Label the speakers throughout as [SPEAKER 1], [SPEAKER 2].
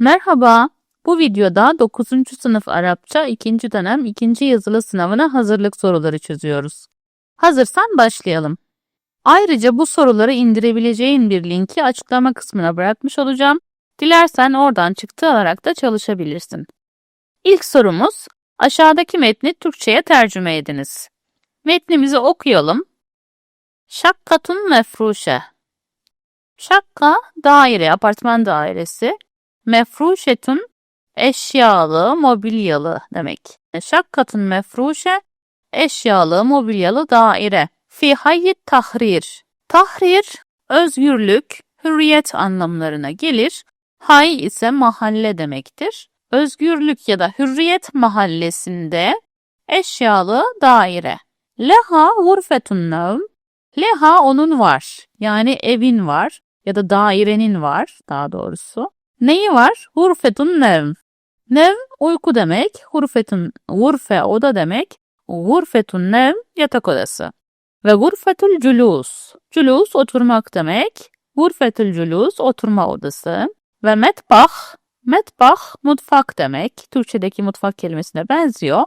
[SPEAKER 1] Merhaba, bu videoda 9. sınıf Arapça 2. dönem 2. yazılı sınavına hazırlık soruları çözüyoruz. Hazırsan başlayalım. Ayrıca bu soruları indirebileceğin bir linki açıklama kısmına bırakmış olacağım. Dilersen oradan çıktı alarak da çalışabilirsin. İlk sorumuz, aşağıdaki metni Türkçe'ye tercüme ediniz. Metnimizi okuyalım. Şakkatun mefruşe. Şakka, daire, apartman dairesi. Mefruşetun, eşyalı, mobilyalı demek. Şakkatun mefruşe, eşyalı, mobilyalı daire. Fi hayyit tahrir. Tahrir, özgürlük, hürriyet anlamlarına gelir. Hay ise mahalle demektir. Özgürlük ya da hürriyet mahallesinde eşyalı daire. Leha gurfetun nevm. Leha onun var. Yani evin var ya da dairenin var daha doğrusu. Neyi var? Gurfetun nevm. Nevm uyku demek. Gurfetun, gurfe oda demek. Gurfetun nevm yatak odası. Ve gurfetul culus. Culus oturmak demek. Gurfetul culus oturma odası. Ve metbah. Metbah mutfak demek. Türkçedeki mutfak kelimesine benziyor.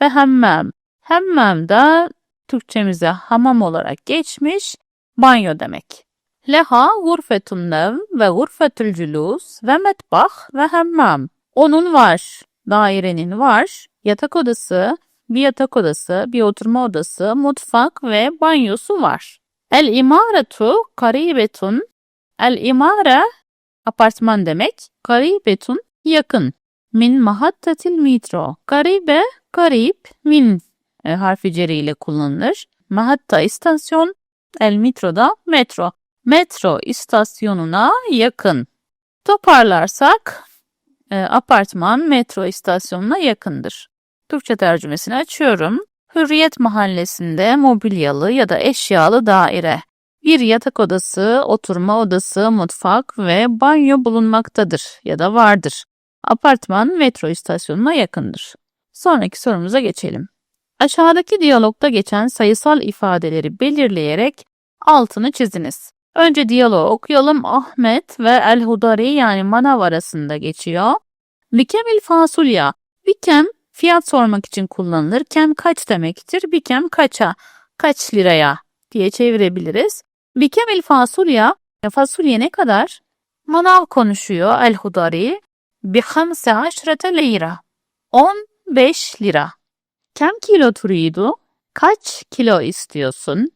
[SPEAKER 1] Ve hemmam. Hemmam da Türkçemize hamam olarak geçmiş banyo demek. Leha gurfetun nevm ve gurfetul culus ve metbah ve hemmam. Onun var, dairenin var, yatak odası, bir yatak odası, bir oturma odası, mutfak ve banyosu var. El imaretu karibetun. El imare apartman demek. Karibetun yakın. Min mahattatil metro. Karibe, karib, min e, harfi ile kullanılır. Mahatta istasyon, el metro da metro. Metro istasyonuna yakın. Toparlarsak e, apartman metro istasyonuna yakındır. Türkçe tercümesini açıyorum. Hürriyet mahallesinde mobilyalı ya da eşyalı daire. Bir yatak odası, oturma odası, mutfak ve banyo bulunmaktadır ya da vardır. Apartman metro istasyonuna yakındır. Sonraki sorumuza geçelim. Aşağıdaki diyalogda geçen sayısal ifadeleri belirleyerek altını çiziniz. Önce diyaloğu okuyalım. Ahmet ve El Hudari yani manav arasında geçiyor. Bikemil fasulya. Bikem fiyat sormak için kullanılır. Kem kaç demektir? Bikem kaça? Kaç liraya diye çevirebiliriz. Bikemil fasulya. Fasulye ne kadar? Manav konuşuyor El Hudari. Bi hamse aşrete lira. 15 lira. Kem kilo turidu? Kaç kilo istiyorsun?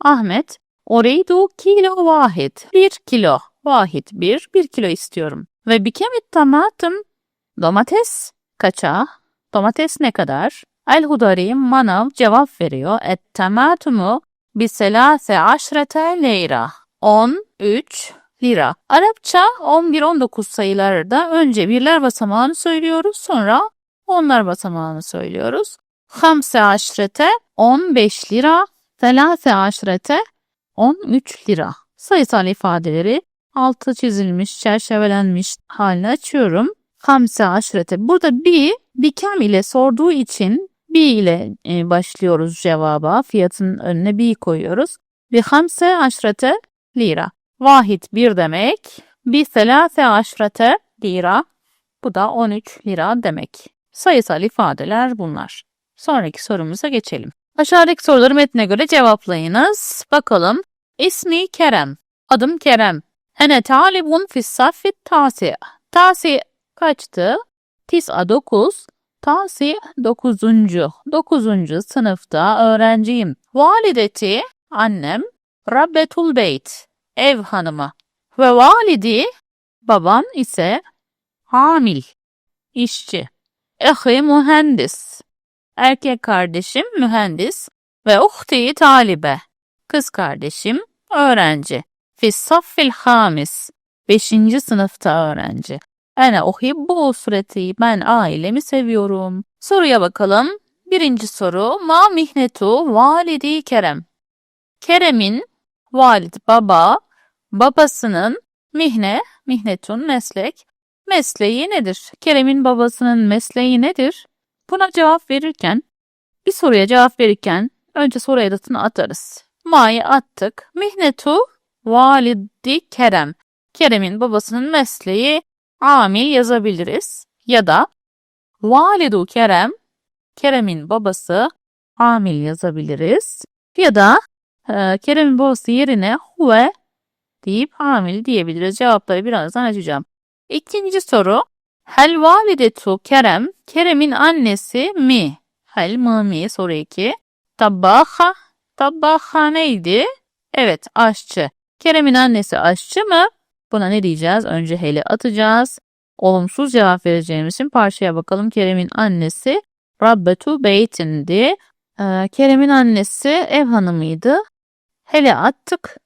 [SPEAKER 1] Ahmet, Oreydu kilo vahid. Bir kilo. Vahid bir. Bir kilo istiyorum. Ve bikemit tamatım. Domates kaça? Domates ne kadar? El hudari manav cevap veriyor. Et tamatumu biselase aşrete lira. 13 lira. Arapça 11-19 sayılarda önce birler basamağını söylüyoruz. Sonra onlar basamağını söylüyoruz. Hamse aşrete 15 lira. Selase aşrete 13 lira. Sayısal ifadeleri altı çizilmiş, çerçevelenmiş haline açıyorum. Hamse aşrete. Burada bir, bikem ile sorduğu için bir ile e, başlıyoruz cevaba. Fiyatın önüne bir koyuyoruz. Bir hamse aşrete lira. Vahid bir demek. Bir selase aşrete lira. Bu da 13 lira demek. Sayısal ifadeler bunlar. Sonraki sorumuza geçelim. Aşağıdaki soruları metne göre cevaplayınız. Bakalım. İsmi Kerem. Adım Kerem. Ene talibun fis tasi. Tasi kaçtı? Tis'a 9. Tasi 9. 9. sınıfta öğrenciyim. Valideti annem. Rabbetul beyt ev hanımı. Ve validi babam ise hamil işçi. Ehi mühendis. Erkek kardeşim mühendis ve uhti talibe. Kız kardeşim öğrenci. Fi saffil hamis. Beşinci sınıfta öğrenci. Ene uhibbu sureti. Ben ailemi seviyorum. Soruya bakalım. Birinci soru. Ma mihnetu validi Kerem. Kerem'in valid baba, babasının mihne, mihnetun meslek, mesleği nedir? Kerem'in babasının mesleği nedir? Buna cevap verirken, bir soruya cevap verirken önce soru edatını atarız. Ma'yı attık. Mihnetu validi Kerem. Kerem'in babasının mesleği amil yazabiliriz. Ya da validu Kerem, Kerem'in babası amil yazabiliriz. Ya da e, Kerem'in babası yerine huve deyip amil diyebiliriz. Cevapları birazdan açacağım. İkinci soru. Hel validetu Kerem, Kerem'in annesi mi? Hel mı mi soru 2. Tabbaha, tabbaha neydi? Evet aşçı. Kerem'in annesi aşçı mı? Buna ne diyeceğiz? Önce heli atacağız. Olumsuz cevap vereceğimiz için parçaya bakalım. Kerem'in annesi Rabbetu Beyt'indi. Ee, Kerem'in annesi ev hanımıydı. Hele attık.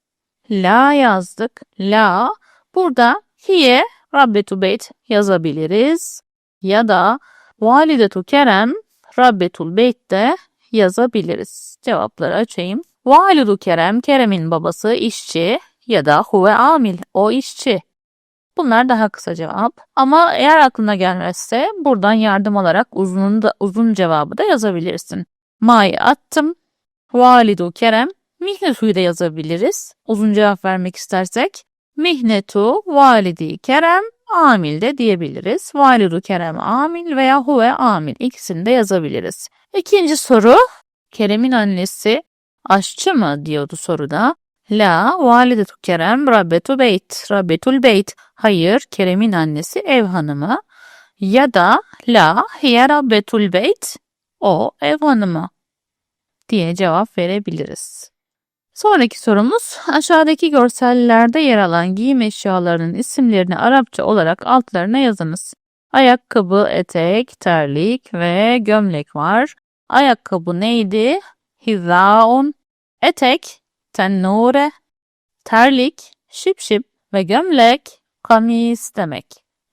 [SPEAKER 1] La yazdık. La. Burada hiye Rabbetu Beyt yazabiliriz. Ya da Validetu Kerem Rabbetul Beyt de yazabiliriz. Cevapları açayım. Validu Kerem, Kerem'in babası işçi ya da huve amil, o işçi. Bunlar daha kısa cevap. Ama eğer aklına gelmezse buradan yardım alarak uzun, da, uzun cevabı da yazabilirsin. Ma'yı attım. Validu Kerem. Mihnetu'yu da yazabiliriz. Uzun cevap vermek istersek. Mihnetu validi Kerem amil de diyebiliriz. Validu Kerem amil veya huve amil ikisini de yazabiliriz. İkinci soru. Kerem'in annesi aşçı mı diyordu soruda. La validetu Kerem rabbetu beyt. Rabbetul beyt. Hayır Kerem'in annesi ev hanımı. Ya da la hiye rabbetul beyt. O ev hanımı diye cevap verebiliriz. Sonraki sorumuz aşağıdaki görsellerde yer alan giyim eşyalarının isimlerini Arapça olarak altlarına yazınız. Ayakkabı, etek, terlik ve gömlek var. Ayakkabı neydi? Hizaun. Etek, tennure. Terlik, şip şip ve gömlek, kamis demek.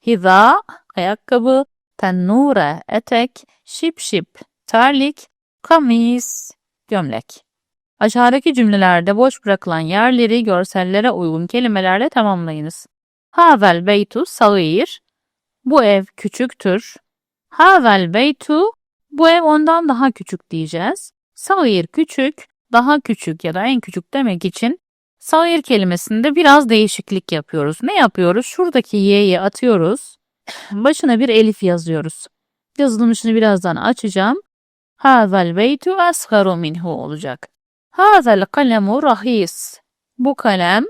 [SPEAKER 1] Hiza, ayakkabı, tennure, etek, şip şip, terlik, kamis, gömlek. Aşağıdaki cümlelerde boş bırakılan yerleri görsellere uygun kelimelerle tamamlayınız. Havel beytu sagir. Bu ev küçüktür. Havel beytu. Bu ev ondan daha küçük diyeceğiz. Sagir küçük, daha küçük ya da en küçük demek için sagir kelimesinde biraz değişiklik yapıyoruz. Ne yapıyoruz? Şuradaki y'yi atıyoruz. Başına bir elif yazıyoruz. Yazılmışını birazdan açacağım. Havel beytu asgaru minhu olacak. Hazel kalemu rahis. Bu kalem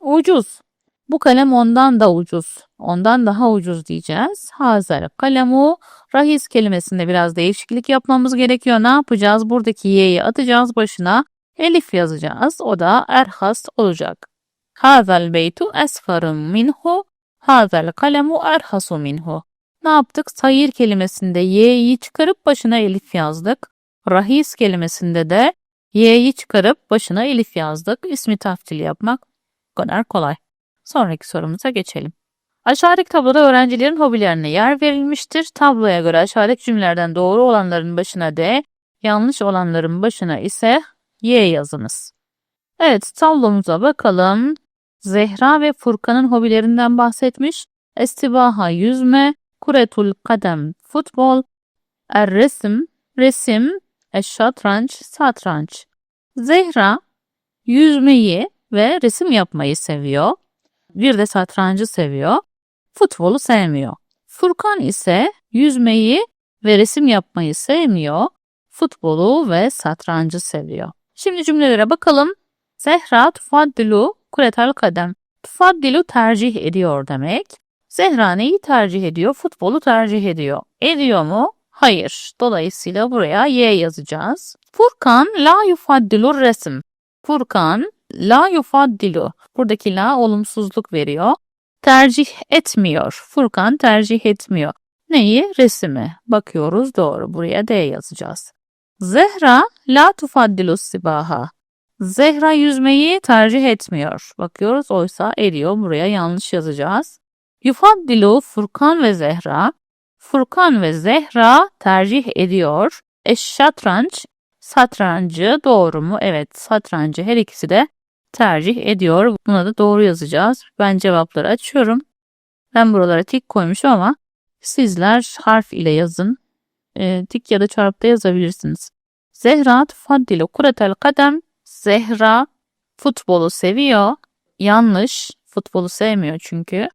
[SPEAKER 1] ucuz. Bu kalem ondan da ucuz. Ondan daha ucuz diyeceğiz. Hazel kalemu rahis kelimesinde biraz değişiklik yapmamız gerekiyor. Ne yapacağız? Buradaki y'yi atacağız başına. Elif yazacağız. O da erhas olacak. Hazel beytu esfarun minhu. Hazel kalemu erhasu minhu. Ne yaptık? Sayır kelimesinde y'yi çıkarıp başına elif yazdık. Rahis kelimesinde de Y'yi çıkarıp başına elif yazdık. İsmi taftil yapmak bu kadar kolay. Sonraki sorumuza geçelim. Aşağıdaki tabloda öğrencilerin hobilerine yer verilmiştir. Tabloya göre aşağıdaki cümlelerden doğru olanların başına D, yanlış olanların başına ise Y yazınız. Evet tablomuza bakalım. Zehra ve Furkan'ın hobilerinden bahsetmiş. Estibaha yüzme, kuretul kadem futbol, er resim, resim, eşşatranç, satranç. Zehra yüzmeyi ve resim yapmayı seviyor. Bir de satrancı seviyor. Futbolu sevmiyor. Furkan ise yüzmeyi ve resim yapmayı sevmiyor. Futbolu ve satrancı seviyor. Şimdi cümlelere bakalım. Zehra tufaddilu kuretel kadem. Tufaddilu tercih ediyor demek. Zehra neyi tercih ediyor? Futbolu tercih ediyor. Ediyor mu? Hayır. Dolayısıyla buraya Y yazacağız. Furkan la yufaddilur resim. Furkan la yufaddilu. Buradaki la olumsuzluk veriyor. Tercih etmiyor. Furkan tercih etmiyor. Neyi? Resimi. Bakıyoruz doğru. Buraya D yazacağız. Zehra la tufaddilu sibaha. Zehra yüzmeyi tercih etmiyor. Bakıyoruz oysa ediyor. Buraya yanlış yazacağız. Yufaddilu Furkan ve Zehra Furkan ve Zehra tercih ediyor. Eşşatranç satrancı doğru mu? Evet satrancı her ikisi de tercih ediyor. Buna da doğru yazacağız. Ben cevapları açıyorum. Ben buralara tik koymuşum ama sizler harf ile yazın. E, tik ya da çarpta yazabilirsiniz. Zehra tufaddilu kuretel kadem. Zehra futbolu seviyor. Yanlış. Futbolu sevmiyor çünkü.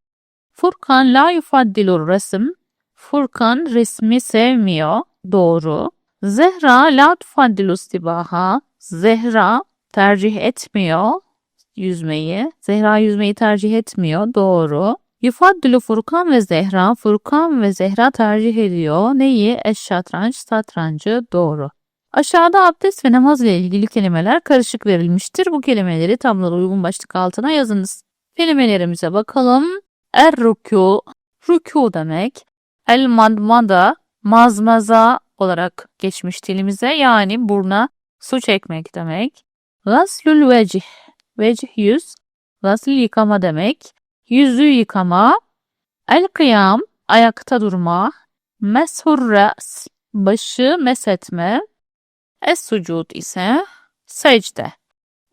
[SPEAKER 1] Furkan la yufaddilur resim. Furkan resmi sevmiyor. Doğru. Zehra la tufaddilu sibaha. Zehra tercih etmiyor yüzmeyi. Zehra yüzmeyi tercih etmiyor. Doğru. Yufaddilu Furkan ve Zehra. Furkan ve Zehra tercih ediyor. Neyi? Eşşatranç, satrancı. Doğru. Aşağıda abdest ve namaz ile ilgili kelimeler karışık verilmiştir. Bu kelimeleri tabloda uygun başlık altına yazınız. Kelimelerimize bakalım. Er-rükû, rükû demek. El-madmada, mazmaza olarak geçmiş dilimize yani burna su çekmek demek. Gaslül vecih, vecih yüz, gasl yıkama demek. Yüzü yıkama. El-kıyam, ayakta durma. Meshur ras, başı mesetme. Es-sucud ise secde.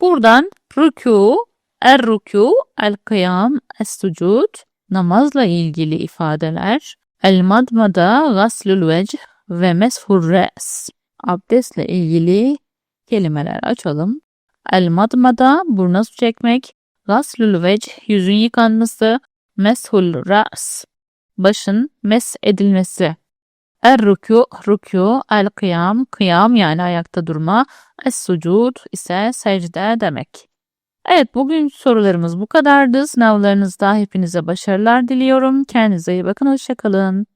[SPEAKER 1] Buradan rükû, er-rükû, el-kıyam, es-sucud namazla ilgili ifadeler. El-madmada, gaslül vecih ve meshur ras abdestle ilgili kelimeler açalım. El-madmada burna su çekmek, gaslül vecih yüzün yıkanması, meshul ras başın mes edilmesi. Er-rükû, rükû, el-kıyam, kıyam yani ayakta durma, es-sucud ise secde demek. Evet bugün sorularımız bu kadardı. Sınavlarınızda hepinize başarılar diliyorum. Kendinize iyi bakın. Hoşçakalın.